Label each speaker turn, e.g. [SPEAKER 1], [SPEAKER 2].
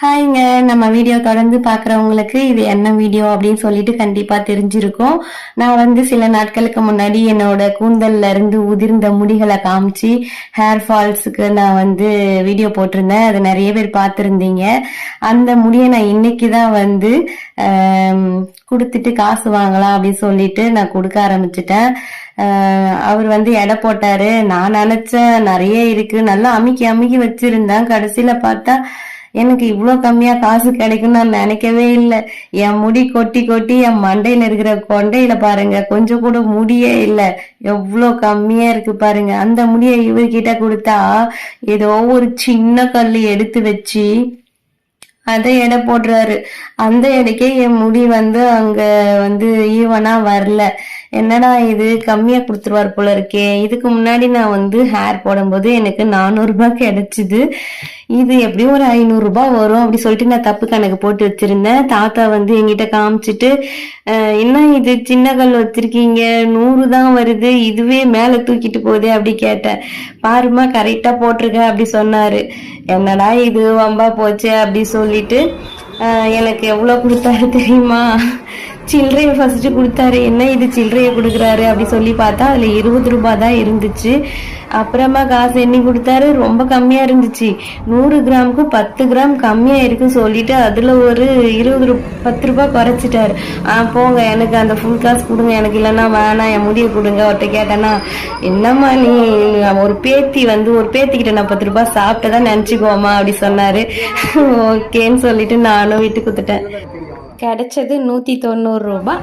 [SPEAKER 1] ஹாய்ங்க நம்ம வீடியோ தொடர்ந்து பார்க்குறவங்களுக்கு இது என்ன வீடியோ அப்படின்னு சொல்லிட்டு கண்டிப்பாக தெரிஞ்சிருக்கும். நான் வந்து சில நாட்களுக்கு முன்னாடி என்னோட கூந்தல்ல இருந்து உதிர்ந்த முடிகளை காமிச்சு ஹேர் ஃபால்ஸுக்கு நான் வந்து வீடியோ போட்டிருந்தேன். அது நிறைய பேர் பார்த்துருந்தீங்க. அந்த முடியை நான் இன்னைக்கு தான் வந்து கொடுத்துட்டு காசு வாங்கலாம் அப்படின்னு சொல்லிட்டு நான் கொடுக்க ஆரம்பிச்சிட்டேன். அவர் வந்து எடை போட்டாரு. நான் நினைச்சேன் நிறைய இருக்கு. நல்லா அமுக்கி அமுக்கி வச்சிருந்தேன். கடைசியில பார்த்தா எனக்கு இவ்வளோ கம்மியா காசு கிடைக்கும்னு நான் நினைக்கவே இல்லை. என் முடி கொட்டி கொட்டி என் மண்டையில இருக்கிற கொண்டையில் பாருங்க கொஞ்சம் கூட முடியே இல்லை. எவ்வளோ கம்மியா இருக்கு பாருங்க. அந்த முடியை இவர்கிட்ட கொடுத்தா ஏதோ ஒரு சின்ன கல் எடுத்து வச்சு அதை எடை போடுறாரு. அந்த எடைக்கே என் முடி வந்து அங்க வந்து ஈவனா வரல. என்னடா இது? கம்மியாக கொடுத்துருவார் போல இருக்கே. இதுக்கு முன்னாடி நான் வந்து ஹேர் போடும்போது எனக்கு நானூறுரூபா கிடச்சிது கிடைச்சிது. இது எப்படியும் ஒரு ஐநூறுரூபா வரும் அப்படி சொல்லிட்டு நான் தப்பு கணக்கு போட்டு வச்சிருந்தேன். தாத்தா வந்து என்கிட்ட காமிச்சிட்டு என்ன இது? சின்ன கல் வச்சுருக்கீங்க. நூறு தான் வருது. இதுவே மேலே தூக்கிட்டு போகுதே அப்படி கேட்டேன். பாருமா கரெக்டாக போட்டிருக்க அப்படி சொன்னார். என்னடா இது? வம்பா போச்சு அப்படி சொல்லிட்டு எனக்கு எவ்வளோ கொடுத்தாரு தெரியுமா? சில்லறையை ஃபஸ்ட்டு கொடுத்தாரு. என்ன இது சில்லறையை கொடுக்குறாரு அப்படி சொல்லி பார்த்தா அதில் இருபது ரூபாய் தான் இருந்துச்சு. அப்புறமா காசு எண்ணி கொடுத்தாரு. ரொம்ப கம்மியாக இருந்துச்சு. நூறு கிராமுக்கு பத்து கிராம் கம்மியாக இருக்குன்னு சொல்லிட்டு அதில் ஒரு இருபது ரூ பத்து ரூபாய் குறைச்சிட்டாரு. ஆ போங்க. எனக்கு அந்த ஃபுல் காசு கொடுங்க. எனக்கு இல்லைன்னா வேணாம். என் முடிய கொடுங்க. அவர்கிட்ட கேட்டேன்னா என்னம்மா நீ ஒரு பேத்தி வந்து ஒரு பேத்திக்கிட்ட நான் பத்து ரூபாய் சாப்பிட்டதான் நினச்சிக்கோமா அப்படி சொன்னார். ஓகேன்னு சொல்லிட்டு நானும் விட்டு கொடுத்துட்டேன். கிடைச்சது நூற்றி தொண்ணூறு ரூபாய்.